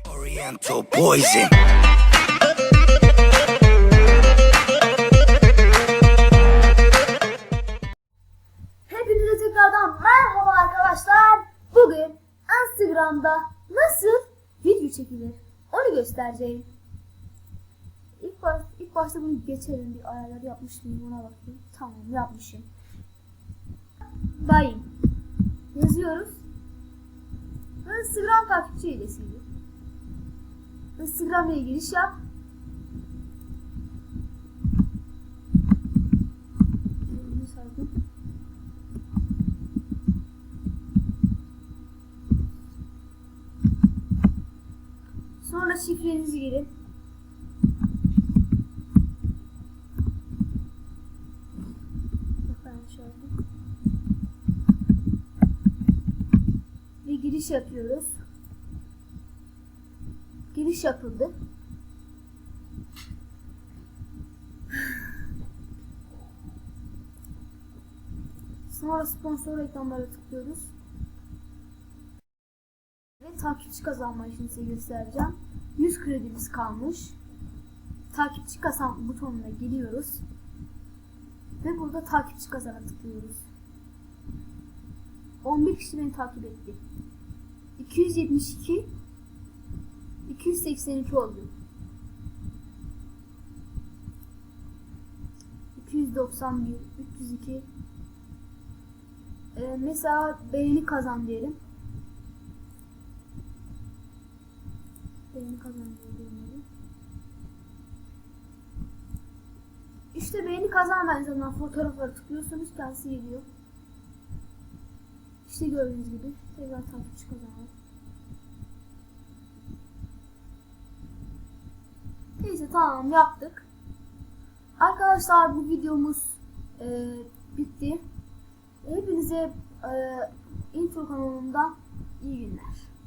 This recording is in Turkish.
Oriental poison. Hepinize tekrardan merhaba arkadaşlar. Bugün Instagram'da nasıl video çekilir onu göstereceğim. İlk, baş, ilk başta bunu geçelim bir ayarları yapmış mıyım ona bakayım. Tamam yapmışım. Bayım. Yazıyoruz. Instagram takipçi hilesiyle. Instagram'la giriş yap. Sonra şifrenizi girin. Ve giriş yapıyoruz. Giriş yapıldı. Sonra sponsor reklamlara tıklıyoruz. Ve takipçi kazanma işini size göstereceğim. 100 kredimiz kalmış. Takipçi kazan butonuna giriyoruz. Ve burada takipçi kazana tıklıyoruz. 11 kişi beni takip etti. 272 282 oldu. 291 302 Ee, mesela beğeni kazan diyelim. Beğeni kazanıyor diyelim. İşte beğeni kazandan zaman fotoğrafları tıklıyorsunuz kendisi geliyor. İşte gördüğünüz gibi tekrar tamam yaptık. Arkadaşlar bu videomuz e, bitti. Hepinize e, intro kanalımdan iyi günler.